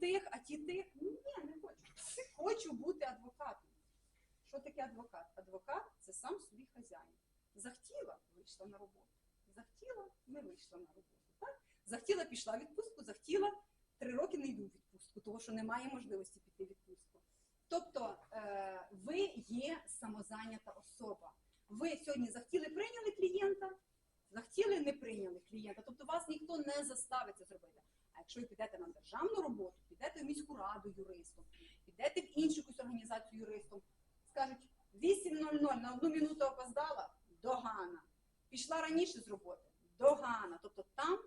тих, а ті тих. Ні, не хочу. Хочу бути адвокатом. Що таке адвокат? Адвокат це сам собі хазяїн. Захотіла, вийшла на роботу. Захотіла, не вийшла на роботу. Так? Захотіла, пішла в відпустку, захотіла, три роки не йду в відпустку, тому що немає можливості піти в відпустку. Тобто е, ви є самозайнята особа. Ви сьогодні захотіли, прийняли клієнта, захотіли, не прийняли клієнта. Тобто вас ніхто не заставить це зробити. Якщо ви підете на державну роботу, підете в міську раду юристом, підете в іншу якусь організацію юристом, скажуть 8.00 на одну минуту опоздала, догана. Пішла раніше з роботи, догана. Тобто там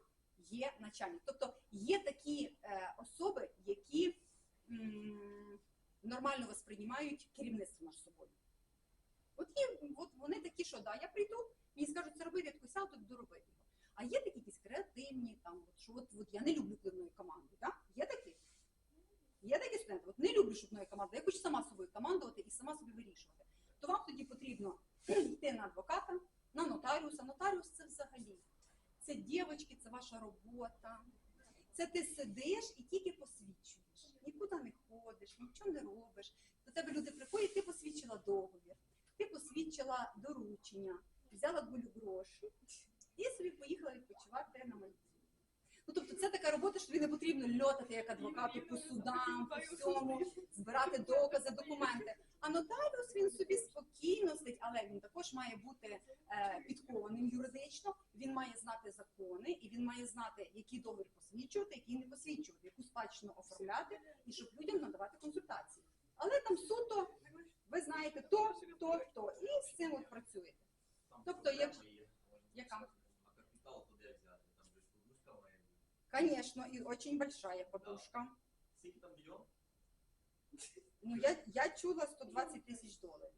є начальник. Тобто є такі е, особи, які м, нормально восприймають керівництво над собою. От є, от вони такі, що да, я прийду, мені скажуть це робити, я таку сяду, буду робити. А є такі креативні, там, от, що от, от я не люблю пливної команди, так? Є такі? Є такі студенти, от не люблю, щоб мною команда, я хочу сама собою командувати і сама собі вирішувати. То вам тоді потрібно йти на адвоката, на нотаріуса. Нотаріус це взагалі. Це дівчатки, це ваша робота. Це ти сидиш і тільки посвідчуєш. Нікуди не ходиш, нічого не робиш. До тебе люди приходять, ти посвідчила договір, ти посвідчила доручення, взяла долю грошей і собі поїхала відпочивати на Мальдіви. Ну, тобто це така робота, що тобі не потрібно льотати як адвокату по судам, по всьому, збирати докази, документи. А нотаріус він собі спокійно сидить, але він також має бути е, підкованим юридично. Він має знати закони, і він має знати, який договір посвідчувати, який не посвідчувати, яку спадщину оформляти, і щоб людям надавати консультації. Але там суто ви знаєте то, то, то, і з цим от працюєте. Тобто, як- яка? А капітал куди взяти? Там же ж подушка Звісно, і дуже большая подушка. Скільки там мільйон? Ну я, я чула 120 тисяч доларів.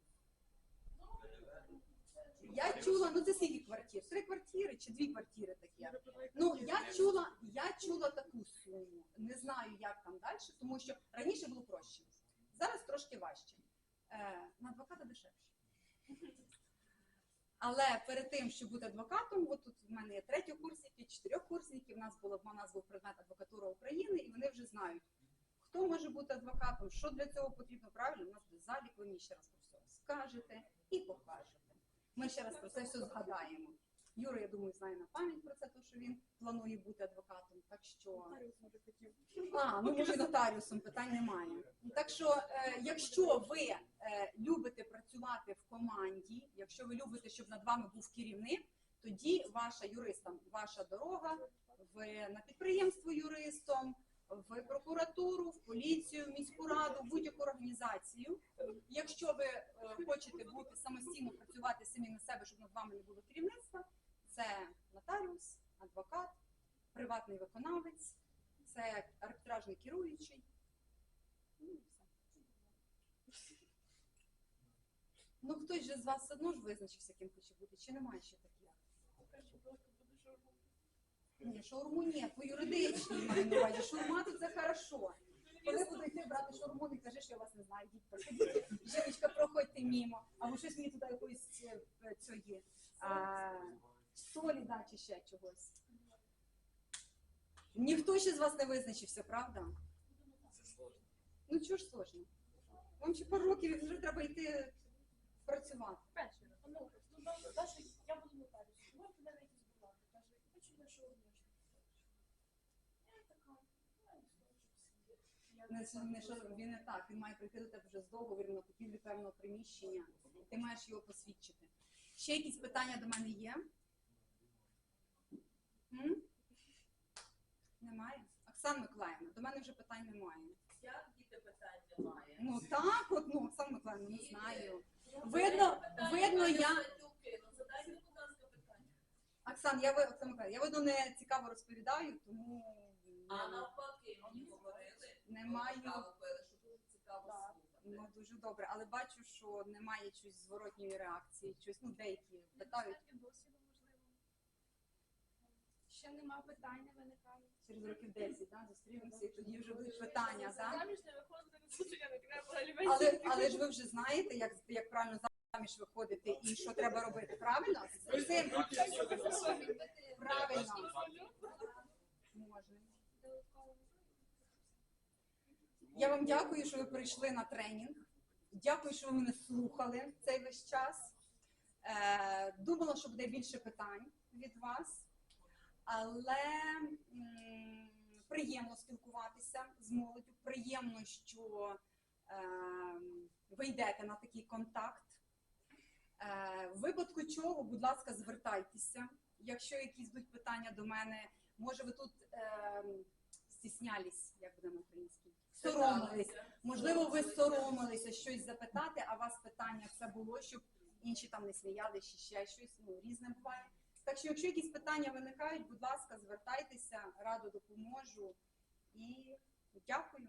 Я чула, ну це скільки квартир? Три квартири чи дві квартири такі? Ну я чула, я чула таку суму. Не знаю, як там далі, тому що раніше було проще. Зараз трошки важче. Е, на адвоката дешевше. Але перед тим, щоб бути адвокатом, от тут в мене є третьокурсники, чотирьохкурсники. В нас було в нас був предмет адвокатура України, і вони вже знають, хто може бути адвокатом, що для цього потрібно. Правильно, у нас буде залік, ви мені ще раз про все скажете і покажете. Ми ще раз про це все згадаємо. Юра, я думаю, знає на пам'ять про це, тому що він планує бути адвокатом. Так що а, ну може нотаріусом питань немає. Так що, е, якщо ви е, любите працювати в команді, якщо ви любите, щоб над вами був керівник, тоді ваша юристам, ваша дорога в на підприємство юристом, в прокуратуру, в поліцію, в міську раду, в будь-яку організацію. Якщо ви е, хочете бути самостійно працювати самі на себе, щоб над вами не було керівництва, це нотаріус, адвокат, приватний виконавець, це арбітражний керуючий. Ну, все. Ну, хтось же з вас одно ж визначився, ким хоче бути, чи немає ще таких? Ні, шаурму ні, по юридичній маю на увазі. Шаурма тут це хорошо. Коли буду йти брати шаурму, не кажи, що я вас не знаю, йдіть, проходіть. Жіночка, проходьте мімо. Або щось мені туди якоїсь е, цієї солі, да, чи ще чогось. Ніхто ще з вас не визначився, правда? Ну чого ж сложно? Вам ще пару років вже треба йти працювати. Перше, ну, ну, добре, Даша, я буду нотаріусом. Ну, туди на якісь була. Каже, хочу на що одне. Я така, ну, я не скажу, що Не, не, що він не так, він має прийти до тебе вже з договіром на купівлю певного приміщення. Ти маєш його посвідчити. Ще якісь питання до мене є? М? Немає? Оксана Миколаївна, до мене вже питань немає. Як діти питань немає? Ну так, от, ну, Оксана Миколаївна, не знаю. Видно, видно, я. Ну, задайте, будь ласка, питання. Оксан, я ви- Оксана Миколаївна, я видно не цікаво розповідаю, тому А ну, навпаки, мені говорили, Не маю. що дуже цікаво Так. слухати. ну дуже добре. Але бачу, що немає чогось зворотньої реакції. Щось, ну деякі питають. досвіду, можливо. Ще нема питань, не виникає. Через років 10, да, зустрінемося, і тоді вже будуть питання, да? Заміж не виходити, розлучення не треба Але, але ж ви вже знаєте, як, як правильно заміж виходити і що треба робити, правильно? З цим правильно. Дякую, що ви прийшли на тренінг. Дякую, що ви мене слухали цей весь час. Е, думала, що буде більше питань від вас, але приємно спілкуватися з молоддю. Приємно, що е, ви йдете на такий контакт. Е, в випадку чого, будь ласка, звертайтеся. Якщо якісь будуть питання до мене, може ви тут е, стіснялись, як буде на українській, соромились. Можливо, ви соромилися щось запитати, а вас питання це було, щоб інші там не сміяли, чи ще щось, ну різне буває. Так що, якщо якісь питання виникають, будь ласка, звертайтеся, радо допоможу і дякую.